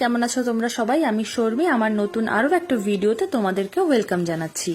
কেমন আছো তোমরা সবাই? আমি শর্মি, আমার নতুন আরও একটা ভিডিওতে তোমাদেরকে ওয়েলকাম জানাচ্ছি।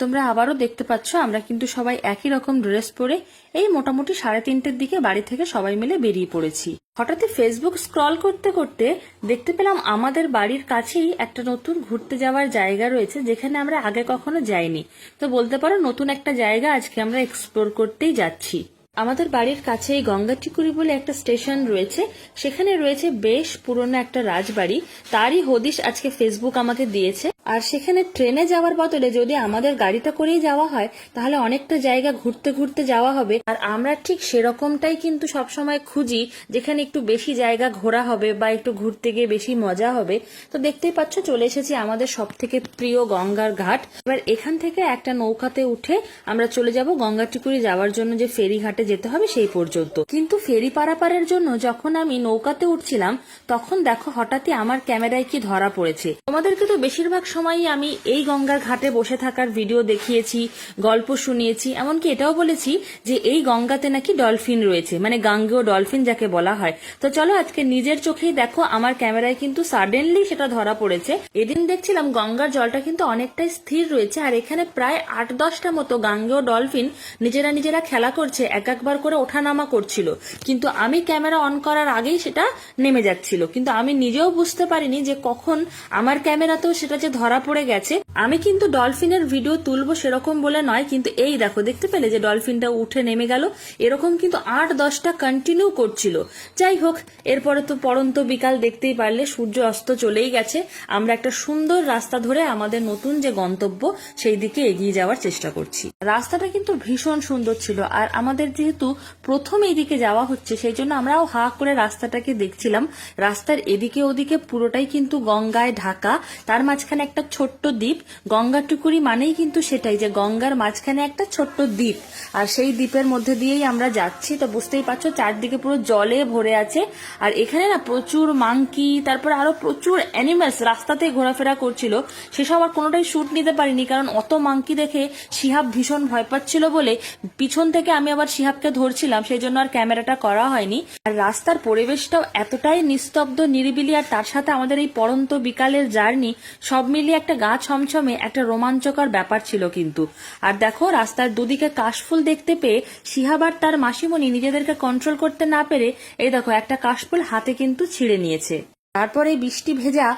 তোমরা আবারও দেখতে পাচ্ছ, আমরা কিন্তু সবাই একই রকম ড্রেস পরে এই মোটামুটি সাড়ে তিনটের দিকে বাড়ি থেকে সবাই মিলে বেরিয়ে পড়েছি। হঠাৎই ফেসবুক স্ক্রল করতে করতে দেখতে পেলাম আমাদের বাড়ির কাছেই একটা নতুন ঘুরতে যাওয়ার জায়গা রয়েছে, যেখানে আমরা আগে কখনো যাইনি। তো বলতে পারো, নতুন একটা জায়গা আজকে আমরা এক্সপ্লোর করতেই যাচ্ছি। আমাদের বাড়ির কাছেই গঙ্গাটিকুরি বলে একটা স্টেশন রয়েছে। সেখানে রয়েছে বেশ পুরনো একটা রাজবাড়ি। তারই হদিশ আজকে ফেসবুক আমাকে দিয়েছে। আর সেখানে ট্রেনে যাওয়ার বদলে যদি আমাদের গাড়িটা করেই যাওয়া হয়, তাহলে অনেকটা জায়গা ঘুরতে ঘুরতে যাওয়া হবে। আর আমরা ঠিক সেরকমটাই কিন্তু সবসময় খুঁজি, যেখানে একটু বেশি জায়গা ঘোরা হবে বা একটু ঘুরতে গিয়ে বেশি মজা হবে। তো দেখতেই পাচ্ছ, চলে এসেছি আমাদের সব থেকে প্রিয় গঙ্গার ঘাট। এবার এখান থেকে একটা নৌকাতে উঠে আমরা চলে যাব গঙ্গাটিকুরি যাওয়ার জন্য যে ফেরি ঘাটে যেতে হবে সেই পর্যন্ত। কিন্তু ফেরি পারাপারের জন্য যখন আমি নৌকাতে উঠছিলাম, তখন দেখো হঠাৎই আমার ক্যামেরায় কি ধরা পড়েছে। তোমাদেরকে তো বেশিরভাগ সময়ই আমি এই গঙ্গার ঘাটে বসে থাকার ভিডিও দেখিয়েছি, গল্প শুনিয়েছি, এমনকি এটাও বলেছি যে এই গঙ্গাতে নাকি ডলফিন রয়েছে মানে গাঙ্গেয় ডলফিন যাকে বলা হয়। তো চলো আজকে নিজের চোখেই দেখো, আমার ক্যামেরায় কিন্তু সাডেনলি সেটা ধরা পড়েছে। এদিন দেখছিলাম গঙ্গার জলটা কিন্তু অনেকটাই স্থির রয়েছে, আর এখানে প্রায় আট দশটা মতো গাঙ্গেয় ডলফিন নিজেরা নিজেরা খেলা করছে, এক একবার করে ওঠানামা করছিল। কিন্তু আমি ক্যামেরা অন করার আগেই সেটা নেমে যাচ্ছিল। কিন্তু আমি নিজেও বুঝতে পারিনি যে কখন আমার ক্যামেরাতেও সেটা যে ধরা পড়ে গেছে আমি কিন্তু ডলফিনের ভিডিও তুলবো সেরকম বলে নয়, কিন্তু এই দেখো, দেখতে পেলে যে ডলফিনটা উঠে নেমে গেল? এরকম কিন্তু আট, দশটা কন্টিনিউ করছিল। যাই হোক, এরপরে তো পরন্ত বিকাল, দেখতেই পারলে সূর্য অস্ত চলেই গেছে। আমরা একটা সুন্দর রাস্তা ধরে আমাদের নতুন যে গন্তব্য, সেই দিকে এগিয়ে যাওয়ার চেষ্টা করছি। রাস্তাটা কিন্তু ভীষণ সুন্দর ছিল, আর আমাদের যেহেতু প্রথম এইদিকে যাওয়া হচ্ছে, সেই জন্য আমরাও হা করে রাস্তাটাকে দেখছিলাম। রাস্তার এদিকে ওদিকে পুরোটাই কিন্তু গঙ্গায় ঢাকা। তার মাঝখানে একটা ছোট্ট দ্বীপ গঙ্গাটুকুরি মানেই কিন্তু সেটাই যে গঙ্গার মাঝখানে একটা ছোট্ট দ্বীপ। আর সেই দ্বীপের মধ্যে দিয়েই আমরা যাচ্ছি। তো বুঝতেই পারছ, চারদিকে পুরো জলে ভরে আছে। আর এখানে না প্রচুর মাংকি, তারপর আরও প্রচুর অ্যানিমালস রাস্তাতে ঘোরাফেরা করছিল। সেসব আর কোনোটাই শুট নিতে পারিনি, কারণ অত মাংকি দেখে শিহাব ভীষণ ভয় পাচ্ছিল বলে পিছন থেকে আমি আবার শিহাবকে ধরছিলাম সেই জন্য আর ক্যামেরাটা করা হয়নি। আর রাস্তার পরিবেশটাও এতটাই নিস্তব্ধ, নিরিবিলি, আর তার সাথে আমাদের এই পরন্ত বিকালের জার্নি সব মিলিয়ে একটা গা ছমছমে একটা রোমাঞ্চকর ব্যাপার ছিল কিন্তু। আর দেখো, রাস্তার দুদিকে কাশফুল দেখতে পেয়ে সিহাবার তার মাসিমণি নিজেদেরকে কন্ট্রোল করতে না পেরে, এই দেখো, একটা কাশফুল হাতে কিন্তু ছিঁড়ে নিয়েছে। তারপরে বৃষ্টি ভেজা,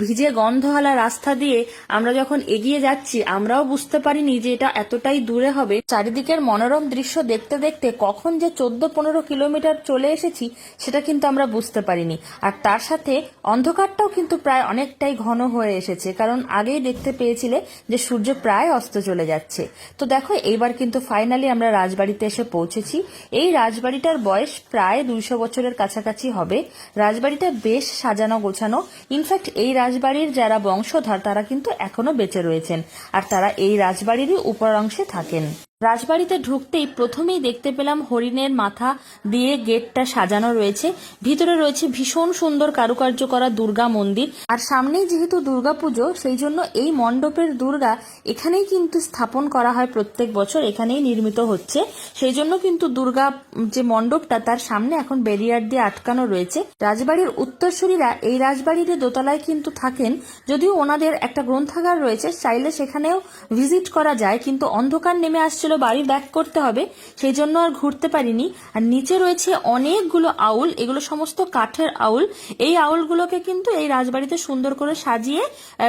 ভিজে গন্ধওয়ালা রাস্তা দিয়ে আমরা যখন এগিয়ে যাচ্ছি, আমরাও বুঝতে পারিনি যে এটা এতটাই দূরে হবে। চারিদিকের মনোরম দৃশ্য দেখতে দেখতে কখন যে চোদ্দ পনেরো কিলোমিটার চলে এসেছি, সেটা কিন্তু আমরা বুঝতে পারিনি। আর তার সাথে অন্ধকারটাও কিন্তু প্রায় অনেকটাই ঘন হয়ে এসেছে, কারণ আগেই দেখতে পেয়েছিলে যে সূর্য প্রায় অস্ত চলে যাচ্ছে। তো দেখো, এইবার কিন্তু ফাইনালি আমরা রাজবাড়িতে এসে পৌঁছেছি। এই রাজবাড়িটার বয়স প্রায় দুইশো বছরের কাছাকাছি হবে। রাজবাড়িটা বেশ সাজানো গোছানো। ইনফ্যাক্ট এই রাজবাড়ির যারা বংশধর, তারা কিন্তু এখনও বেঁচে রয়েছেন। আর তারা এই রাজবাড়িরই উপর অংশে থাকেন। রাজবাড়িতে ঢুকতেই প্রথমেই দেখতে পেলাম হরিণের মাথা দিয়ে গেটটা সাজানো রয়েছে। ভিতরে রয়েছে ভীষণ সুন্দর কারুকার্য করা দুর্গা মন্দির। আর সামনেই যেহেতু দুর্গা পুজো সেই জন্য এই মণ্ডপের দুর্গা এখানেই কিন্তু স্থাপন করা হয় প্রত্যেক বছর, এখানেই নির্মিত হচ্ছে। সেই জন্য কিন্তু দুর্গা যে মণ্ডপটা, তার সামনে এখন ব্যারিয়ার দিয়ে আটকানো রয়েছে। রাজবাড়ির উত্তরসূরিরা এই রাজবাড়ির দোতলায় কিন্তু থাকেন। যদিও ওনাদের একটা গ্রন্থাগার রয়েছে, চাইলে সেখানেও ভিজিট করা যায়, কিন্তু অন্ধকার নেমে আসছিল বাড়ি ব্যাক করতে হবে সেই জন্য আর ঘুরতে পারিনি। আর নিচে রয়েছে অনেকগুলো আউল, এগুলো সমস্ত কাঠের আউল। এই আউলগুলোকে কিন্তু এই রাজবাড়িতে সুন্দর করে সাজিয়ে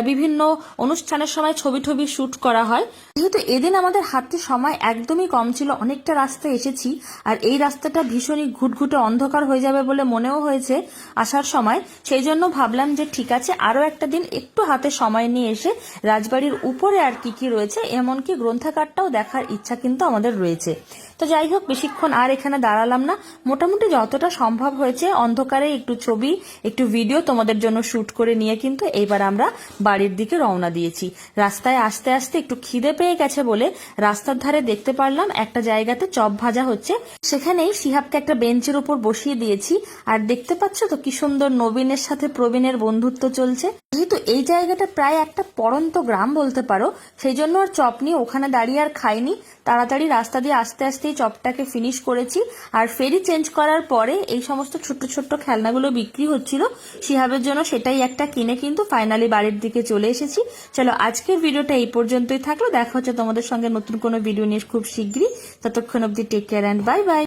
বিভিন্ন অনুষ্ঠানের সময় ছবি টবি শ্যুট করা হয়। যেহেতু এদিন আমাদের হাতে সময় একদমই কম ছিল, অনেকটা রাস্তা এসেছি আর এই রাস্তাটা ভীষণই ঘুটঘুটে অন্ধকার হয়ে যাবে বলে মনেও হয়েছে আসার সময়। সেই জন্য ভাবলাম যে ঠিক আছে, আরও একটা দিন একটু হাতে সময় নিয়ে এসে রাজবাড়ির উপরে আর কি কি রয়েছে, এমনকি গ্রন্থাগারটাও দেখার ইচ্ছা কিন্তু আমাদের রয়েছে। তো যাই হোক, বেশিক্ষণ আর এখানে দাঁড়ালাম না। মোটামুটি যতটা সম্ভব হয়েছে, অন্ধকারে একটু ছবি, একটু ভিডিও তোমাদের জন্য শুট করে নিয়ে কিন্তু এইবার আমরা বাড়ির দিকে রওনা দিয়েছি। রাস্তায় আস্তে আস্তে একটু খিদে পেয়ে গেছে বলে রাস্তার ধারে দেখতে পারলাম একটা জায়গাতে চপ ভাজা হচ্ছে। সেখানেই সিহাবকে একটা বেঞ্চের উপর বসিয়ে দিয়েছি। আর দেখতে পাচ্ছ তো কি সুন্দর নবীনের সাথে প্রবীণের বন্ধুত্ব চলছে। যেহেতু এই জায়গাটা প্রায় একটা পরন্ত গ্রাম বলতে পারো, সেই জন্য আর চপ নিয়ে ওখানে দাঁড়িয়ে আর খাইনি। তাড়াতাড়ি রাস্তা দিয়ে আস্তে আস্তে আস্তেই চপটাকে ফিনিশ করেছি। আর ফেরি চেঞ্জ করার পরে এই সমস্ত ছোট্ট ছোট্ট খেলনাগুলো বিক্রি হচ্ছিল। শিহাবের জন্য সেটাই একটা কিনে কিন্তু ফাইনালি বাড়ির দিকে চলে এসেছি। চলো আজকের ভিডিওটা এই পর্যন্তই থাকল। দেখা হচ্ছে তোমাদের সঙ্গে নতুন কোনো ভিডিও নিয়ে খুব শীঘ্রই। ততক্ষণ অব্দি take care and bye bye